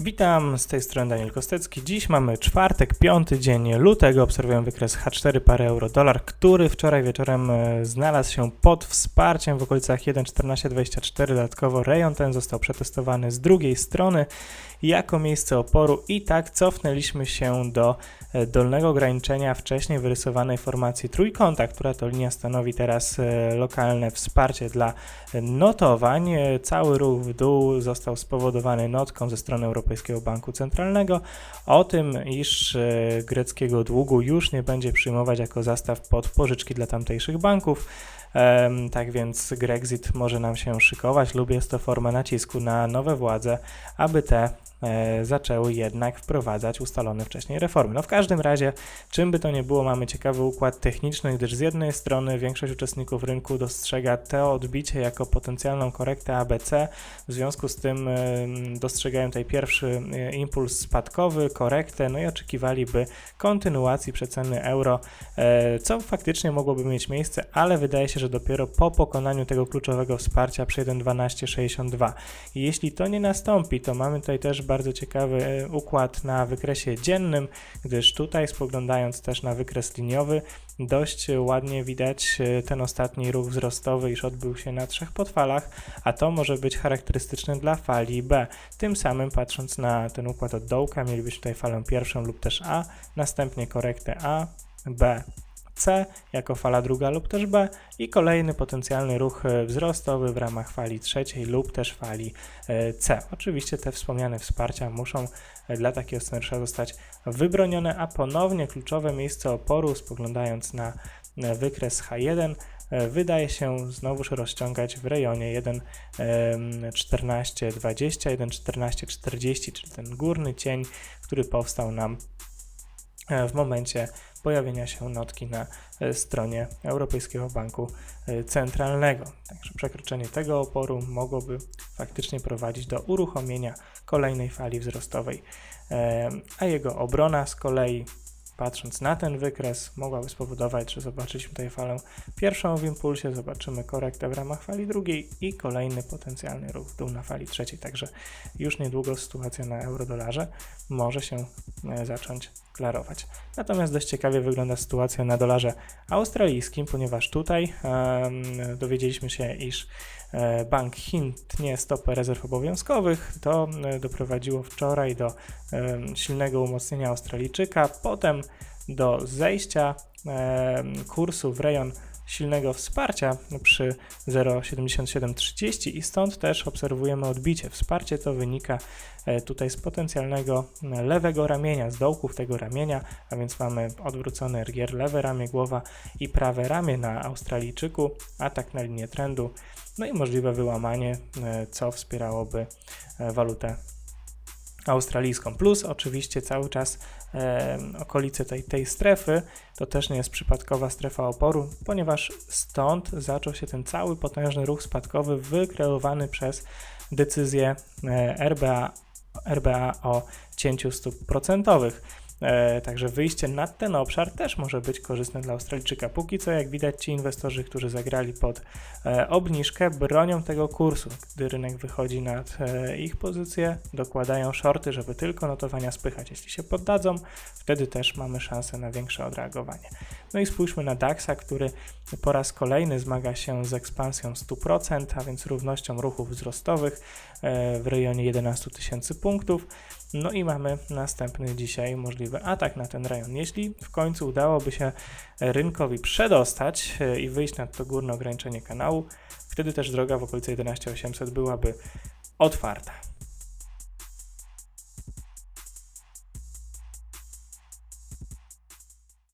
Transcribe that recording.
Witam, z tej strony Daniel Kostecki. Dziś mamy czwartek, piąty dzień lutego. Obserwuję wykres H4 parę euro dolar, który wczoraj wieczorem e, znalazł się pod wsparciem w okolicach 1.1424. Dodatkowo rejon ten został przetestowany z drugiej strony jako miejsce oporu i tak cofnęliśmy się do e, dolnego ograniczenia wcześniej wyrysowanej formacji trójkąta, która to linia stanowi teraz e, lokalne wsparcie dla notowań. Cały ruch w dół został spowodowany notką ze strony Europejskiego Banku Centralnego o tym, iż e, greckiego długu już nie będzie przyjmować jako zastaw pod pożyczki dla tamtejszych banków. Tak więc Grexit może nam się szykować lub jest to forma nacisku na nowe władze, aby te zaczęły jednak wprowadzać ustalone wcześniej reformy. No w każdym razie, czym by to nie było, mamy ciekawy układ techniczny, gdyż z jednej strony większość uczestników rynku dostrzega to odbicie jako potencjalną korektę ABC, w związku z tym e, dostrzegają tutaj pierwszy e, impuls spadkowy, korektę, no i oczekiwaliby kontynuacji przeceny euro, e, co faktycznie mogłoby mieć miejsce, ale wydaje się, że dopiero po pokonaniu tego kluczowego wsparcia przy 1.1262. I jeśli to nie nastąpi, to mamy tutaj też bardzo ciekawy e, układ na wykresie dziennym, gdyż tutaj spoglądając też na wykres liniowy, dość ładnie widać e, ten ostatni ruch wzrostowy, iż odbył się na trzech podfalach, a to może być charakterystyczne dla fali B. Tym samym patrząc na ten układ od dołka, mielibyśmy tutaj falę pierwszą lub też A, następnie korektę A, B, C jako fala druga lub też B i kolejny potencjalny ruch e, wzrostowy w ramach fali trzeciej lub też fali e, C. Oczywiście te wspomniane wsparcia muszą e, dla takiego scenariusza zostać wybronione, a ponownie kluczowe miejsce oporu, spoglądając na wykres H1, e, wydaje się znowuż rozciągać w rejonie 1.1420, 1.1440, czyli ten górny cień, który powstał nam w momencie pojawienia się notki na e, stronie Europejskiego Banku e, Centralnego. Także przekroczenie tego oporu mogłoby faktycznie prowadzić do uruchomienia kolejnej fali wzrostowej, E, a jego obrona z kolei patrząc na ten wykres, mogłaby spowodować, że zobaczyliśmy tutaj falę pierwszą w impulsie, zobaczymy korektę w ramach fali drugiej i kolejny potencjalny ruch w dół na fali trzeciej. Także już niedługo sytuacja na eurodolarze może się e, zacząć klarować. Natomiast dość ciekawie wygląda sytuacja na dolarze australijskim, ponieważ tutaj em, dowiedzieliśmy się, iż e, Bank Chin tnie stopy rezerw obowiązkowych. To e, doprowadziło wczoraj do em, silnego umocnienia Australijczyka, potem do zejścia em, kursu w rejon silnego wsparcia przy 0,7730 i stąd też obserwujemy odbicie. Wsparcie to wynika e, tutaj z potencjalnego e, lewego ramienia, z dołków tego ramienia, a więc mamy odwrócony ergier, lewe ramię, głowa i prawe ramię na Australijczyku, atak na linię trendu, no i możliwe wyłamanie, e, co wspierałoby walutę australijską. Plus oczywiście cały czas e, okolice tej, tej strefy to też nie jest przypadkowa strefa oporu, ponieważ stąd zaczął się ten cały potężny ruch spadkowy wykreowany przez decyzję e, RBA, RBA o cięciu stóp procentowych. E, także wyjście na ten obszar też może być korzystne dla Australijczyka. Póki co, jak widać, ci inwestorzy, którzy zagrali pod e, obniżkę, bronią tego kursu. Gdy rynek wychodzi nad e, ich pozycję, dokładają shorty, żeby tylko notowania spychać. Jeśli się poddadzą, wtedy też mamy szansę na większe odreagowanie. No i spójrzmy na DAX-a, który po raz kolejny zmaga się z ekspansją 100%, a więc równością ruchów wzrostowych w rejonie 11 tysięcy punktów. No i mamy następny dzisiaj możliwy atak na ten rejon. Jeśli w końcu udałoby się rynkowi przedostać e, i wyjść nad to górne ograniczenie kanału, wtedy też droga w okolicy 11800 byłaby otwarta.